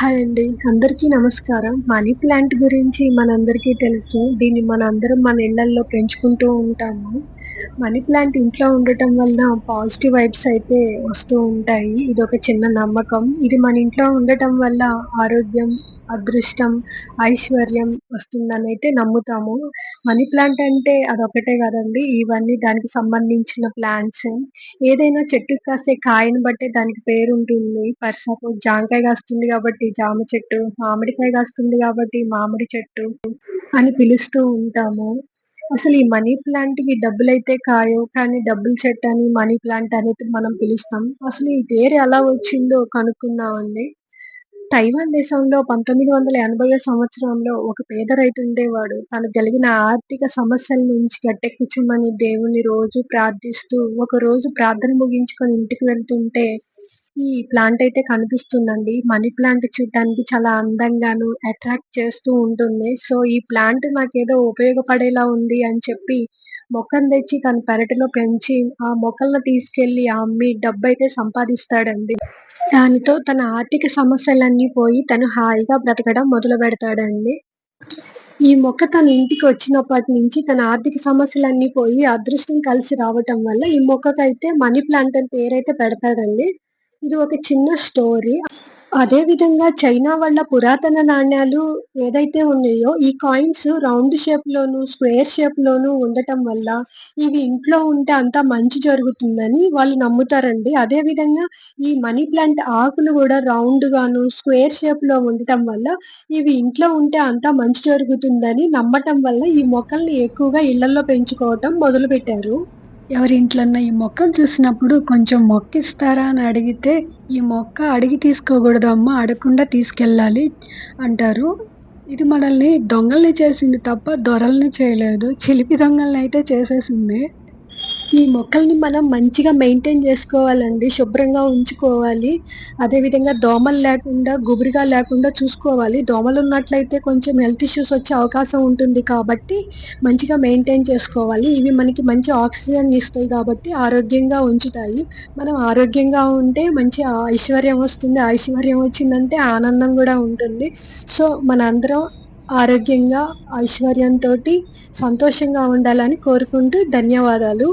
Hi అండి. అందరికీ నమస్కారం. మనీ ప్లాంట్ గురించి మనందరికీ తెలుసు. దీన్ని మనందరం మన ఇళ్ళల్లో పెంచుకుంటూ ఉంటాము. మనీ ప్లాంట్ ఇంట్లో ఉండటం వల్ల పాజిటివ్ వైబ్స్ అయితే వస్తూ ఉంటాయి. ఇది ఒక చిన్న నమ్మకం. ఇది మన ఇంట్లో ఉండటం వల్ల ఆరోగ్యం, అదృష్టం, ఐశ్వర్యం వస్తుందని అయితే నమ్ముతాము. మనీ ప్లాంట్ అంటే అదొక్కటే కాదండి. ఇవన్నీ దానికి సంబంధించిన ప్లాంట్స్. ఏదైనా చెట్టుకి కాసే కాయని బట్టే దానికి పేరుంటుంది. ఫర్ సపోజ్ జాంకాయ కాస్తుంది కాబట్టి జామ చెట్టు, మామిడికాయ కాస్తుంది కాబట్టి మామిడి చెట్టు అని పిలుస్తూ ఉంటాము. అసలు ఈ మనీ ప్లాంట్కి డబ్బులు అయితే కాయో కానీ డబ్బుల అని మనీ ప్లాంట్ అనేది మనం పిలుస్తాం. అసలు ఈ పేరు ఎలా వచ్చిందో కనుక్కుందామండి. తైవాన్ దేశంలో 1980 సంవత్సరంలో ఒక పేద రైతు ఉండేవాడు. తనకు కలిగిన ఆర్థిక సమస్యల నుంచి గట్టెక్కించమని దేవుణ్ణి రోజు ప్రార్థిస్తూ, ఒక రోజు ప్రార్థన ముగించుకొని ఇంటికి వెళ్తుంటే ఈ ప్లాంట్ అయితే కనిపిస్తుందండి. మనీ ప్లాంట్ చూడటానికి చాలా అందంగాను, అట్రాక్ట్ చేస్తూ ఉంటుంది. సో, ఈ ప్లాంట్ నాకేదో ఉపయోగపడేలా ఉంది అని చెప్పి మొక్కను తెచ్చి తన పెరటిలో పెంచి, ఆ మొక్కలను తీసుకెళ్ళి అమ్మి డబ్బైతే సంపాదిస్తాడండి. దానితో తన ఆర్థిక సమస్యలన్నీ పోయి తను హాయిగా బ్రతకడం మొదలు పెడతాడండి ఈ మొక్క తన ఇంటికి వచ్చినప్పటి నుంచి తన ఆర్థిక సమస్యలన్నీ పోయి అదృష్టం కలిసి రావటం వల్ల ఈ మొక్కకైతే మనీ ప్లాంట్ అని పేరైతే పెడతాడండి. ఇది ఒక చిన్న స్టోరీ. అదే విధంగా చైనా వాళ్ళ పురాతన నాణ్యాలు ఏదైతే ఉన్నాయో ఈ కాయిన్స్ రౌండ్ షేప్‌లోను, స్క్వేర్ షేప్‌లోను ఉండటం వల్ల ఇవి ఇంట్లో ఉంటే అంతా మంచి జరుగుతుందని వాళ్ళు నమ్ముతారండి. అదే విధంగా ఈ మనీ ప్లాంట్ ఆకులు కూడా రౌండ్‌గాను, స్క్వేర్ షేప్‌లో ఉండటం వల్ల ఇవి ఇంట్లో ఉంటే అంతా మంచి జరుగుతుందని నమ్మటం వల్ల ఈ మొక్కల్ని ఎక్కువగా ఇళ్ళలో పెంచుకోవటం మొదలుపెట్టారు. ఎవరి ఇంట్లన్నా ఈ మొక్కను చూసినప్పుడు కొంచెం మొక్క ఇస్తారా అని అడిగితే, ఈ మొక్క అడిగి తీసుకోకూడదమ్మా, అడగకుండా తీసుకెళ్ళాలి అంటారు. ఇది మనల్ని దొంగల్ని చేసింది తప్ప దొరల్ని చేయలేదు. చిలిపి దొంగలనైతే చేసేసింది. ఈ మొక్కల్ని మనం మంచిగా మెయింటైన్ చేసుకోవాలండి. శుభ్రంగా ఉంచుకోవాలి. అదేవిధంగా దోమలు లేకుండా, గుబురుగా లేకుండా చూసుకోవాలి. దోమలు ఉన్నట్లయితే కొంచెం హెల్త్ ఇష్యూస్ వచ్చే అవకాశం ఉంటుంది కాబట్టి మంచిగా మెయింటైన్ చేసుకోవాలి. ఇవి మనకి మంచి ఆక్సిజన్ ఇస్తాయి కాబట్టి ఆరోగ్యంగా ఉంచుతాయి. మనం ఆరోగ్యంగా ఉంటే మంచి ఐశ్వర్యం వస్తుంది. ఐశ్వర్యం వచ్చిందంటే ఆనందం కూడా ఉంటుంది. సో, మనందరం ఆరోగ్యంగా, ఐశ్వర్యంతో సంతోషంగా ఉండాలని కోరుకుంటూ ధన్యవాదాలు.